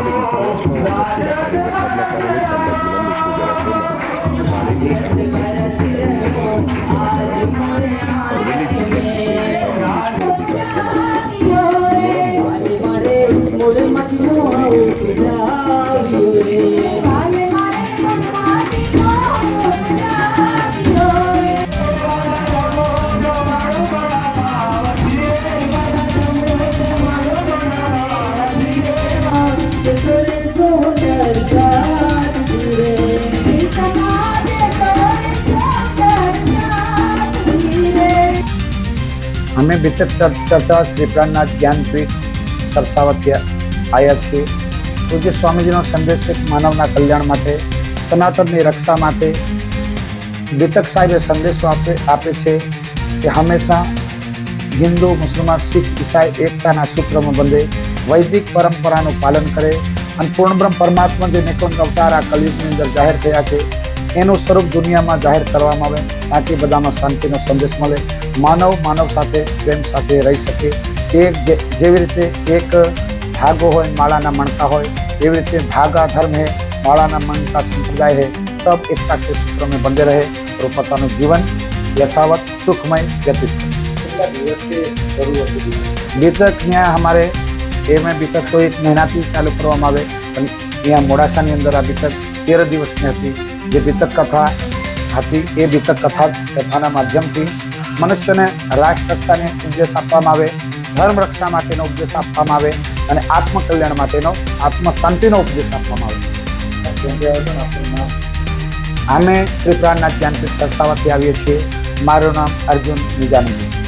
عليكم تواصلوا وترسيل قريب حسابنا كان ليس عندنا مش مدرسين وعليكم أهل الناس تتبع وتعلم في كرامين أولي كتلا ستين وتعلم مش مدرسين كرامين مرام مرسل ترسيل قريب حسابنا كان ليس عندنا مش مدرسين અમે વિતક ચર્ચા શ્રી પ્રાણનાથ જ્ઞાનપીઠ સરસાવત આવ્યા છીએ. પૂજ્ય સ્વામીજીનો સંદેશ માનવના કલ્યાણ માટે, સનાતનની રક્ષા માટે. વિતક સાહેબે સંદેશો આપે આપે છે કે હંમેશા હિન્દુ, મુસલમાન, શીખ, ઈસાઈ, એકતાના સૂત્રમાં બંધે વૈદિક પરંપરાનું પાલન કરે અને પૂર્ણબ્રહ્મ પરમાત્મા જે નિકુંજ અવતાર આ કલયુગની અંદર જાહેર થયા છે એનું સ્વરૂપ દુનિયામાં જાહેર કરવામાં આવે તાકી બધામાં શાંતિનો સંદેશ મળે. માનવ માનવ સાથે પ્રેમ સાથે રહી શકે. એ જેવી રીતે એક ધાગો હોય માળાના મણકા હોય એવી રીતે ધાગા ધર્મ હે માળાના મણકા સંપ્રદાય હે સબ એકતા કે સૂત્ર બંધે રહે. તો પોતાનું જીવન યથાવત સુખમય વ્યતીત. ગીતક ન્યાય હમારે અમારે એમાં બીતક તો એક મહિનાથી ચાલુ કરવામાં આવે. પણ અહીંયા મોડાસાની અંદર આ બીતક તેર દિવસની હતી. જે બીતક કથા હતી, એ બીતક કથા કથાના માધ્યમથી મનુષ્યને રાષ્ટ્રકક્ષાને ઉપદેશ આપવામાં આવે, ધર્મ રક્ષા માટેનો ઉપદેશ આપવામાં આવે અને આત્મકલ્યાણ માટેનો આત્મ શાંતિનો ઉપદેશ આપવામાં આવે. અમે શ્રી પ્રાણનાથ જ્ઞાનપીઠ સરસાવાથી આવીએ છીએ. મારું નામ અર્જુન બીજાનંદ છે